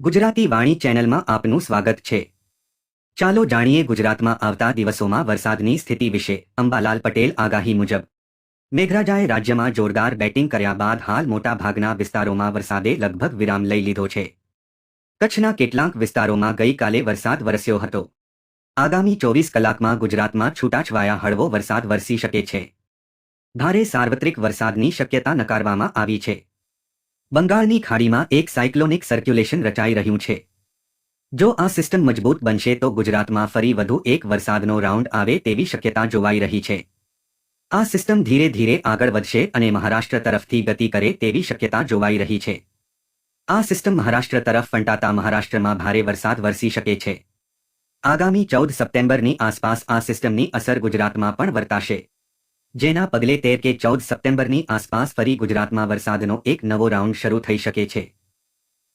ગુજરાતી વાણી ચેનલમાં આપનું સ્વાગત છે. ચાલો જાણીએ ગુજરાતમાં આવતા દિવસોમાં વરસાદની સ્થિતિ વિશે. અંબાલાલ પટેલ આગાહી મુજબ. મેઘરાજાએ રાજ્યમાં જોરદાર બેટિંગ કર્યા બાદ હાલ મોટા ભાગના વિસ્તારોમાં વરસાદે લગભગ વિરામ લઈ લીધો છે. કચ્છના કેટલાક વિસ્તારોમાં ગઈકાલે વરસાદ વરસ્યો હતો. આગામી ચોવીસ કલાકમાં ગુજરાતમાં છૂટાછવાયા હળવો વરસાદ વરસી શકે છે. ભારે સાર્વત્રિક વરસાદની શક્યતા નકારવામાં આવી છે. બંગાળની ખાડીમાં એક સાયક્લોનિક સર્ક્યુલેશન રચાઈ રહ્યું છે. જો આ સિસ્ટમ મજબૂત બનશે તો ગુજરાતમાં ફરી વધુ એક વરસાદનો રાઉન્ડ આવે તેવી શક્યતા જોવાઈ રહી છે. આ સિસ્ટમ ધીરે ધીરે આગળ વધશે અને મહારાષ્ટ્ર તરફથી ગતિ કરે તેવી શક્યતા જોવાઈ રહી છે. આ સિસ્ટમ મહારાષ્ટ્ર તરફ ફંટાતા મહારાષ્ટ્રમાં ભારે વરસાદ વરસી શકે છે. આગામી ચૌદ સપ્ટેમ્બરની આસપાસ આ સિસ્ટમની અસર ગુજરાતમાં પણ વર્તાશે. જેના પગલે તેર કે ચૌદ સપ્ટેમ્બરની આસપાસ ફરી ગુજરાતમાં વરસાદનો એક નવો રાઉન્ડ શરૂ થઈ શકે છે.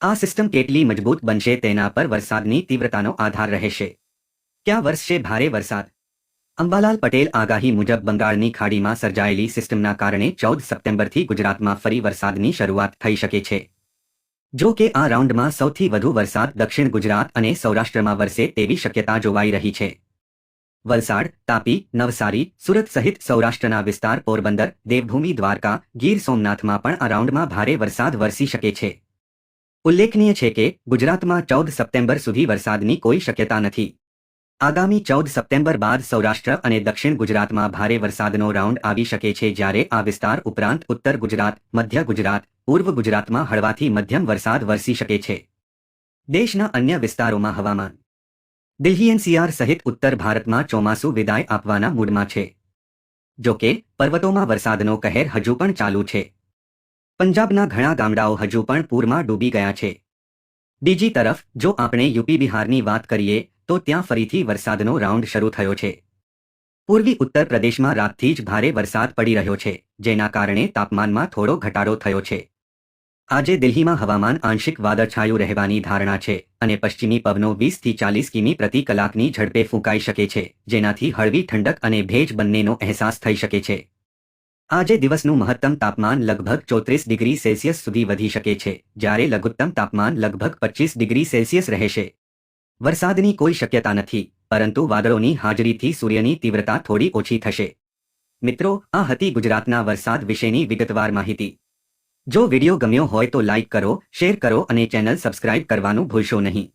આ સિસ્ટમ કેટલી મજબૂત બનશે તેના પર વરસાદની તીવ્રતાનો આધાર રહેશે. ક્યાં વરસશે ભારે વરસાદ? અંબાલાલ પટેલ આગાહી મુજબ બંગાળની ખાડીમાં સર્જાયેલી સિસ્ટમના કારણે ચૌદ સપ્ટેમ્બરથી ગુજરાતમાં ફરી વરસાદની શરૂઆત થઈ શકે છે. જો કે આ રાઉન્ડમાં સૌથી વધુ વરસાદ દક્ષિણ ગુજરાત અને સૌરાષ્ટ્રમાં વરસે તેવી શક્યતા જોવાઈ રહી છે. વલસાડ, તાપી, નવસારી, સુરત સહિત સૌરાષ્ટ્રના વિસ્તાર, પોરબંદર, દેવભૂમિ, દ્વારકા, ગીર સોમનાથમાં પણ આ રાઉન્ડમાં ભારે વરસાદ વરસી શકે છે. ઉલ્લેખનીય છે કે, ગુજરાતમાં ચૌદ સપ્ટેમ્બર સુધી વરસાદની કોઈ શક્યતા નથી. આગામી ચૌદ સપ્ટેમ્બર બાદ સૌરાષ્ટ્ર અને દક્ષિણ ગુજરાતમાં ભારે વરસાદનો રાઉન્ડ આવી શકે છે જ્યારે આ વિસ્તાર ઉપરાંત ઉત્તર ગુજરાત, મધ્ય ગુજરાત, પૂર્વ ગુજરાતમાં હળવાથી મધ્યમ વરસાદ વરસી શકે છે. દેશના અન્ય વિસ્તારોમાં હવામાન દિલ્હી એનસીઆર સહિત ઉત્તર ભારતમાં ચોમાસું વિદાય આપવાના મૂડમાં છે. જો કે, પર્વતોમાં વરસાદનો કહેર હજુ પણ ચાલુ છે. પંજાબના ઘણા ગામડાઓ હજુ પણ પૂરમાં ડૂબી ગયા છે. બીજી તરફ, જો આપણે યુપી બિહારની વાત કરીએ, તો ત્યાં ફરીથી વરસાદનો રાઉન્ડ શરૂ થયો છે. પૂર્વી ઉત્તર પ્રદેશમાં રાતથી જ ભારે વરસાદ પડી રહ્યો છે, જેના કારણે તાપમાનમાં થોડો ઘટાડો થયો છે. આજે દિલ્હીમાં હવામાન આંશિક વાદળછાયું રહેવાની ધારણા છે અને પશ્ચિમી પવનો વીસથી ચાલીસ કિમી પ્રતિ કલાકની ઝડપે ફૂંકાઈ શકે છે, જેનાથી હળવી ઠંડક અને ભેજ બંનેનો અહેસાસ થઈ શકે છે. આજે દિવસનું મહત્તમ તાપમાન લગભગ ચોત્રીસ ડિગ્રી સેલ્સિયસ સુધી વધી શકે છે, જ્યારે લઘુત્તમ તાપમાન લગભગ પચીસ ડિગ્રી સેલ્સિયસ રહેશે. વરસાદની કોઈ શક્યતા નથી, પરંતુ વાદળોની હાજરીથી સૂર્યની તીવ્રતા થોડી ઓછી થશે. મિત્રો, આ હતી ગુજરાતના વરસાદ વિશેની વિગતવાર માહિતી. જો વીડિયો ગમ્યો હોય તો લાઇક કરો, શેર કરો અને ચેનલ સબસ્ક્રાઇબ કરવાનું ભૂલશો નહીં.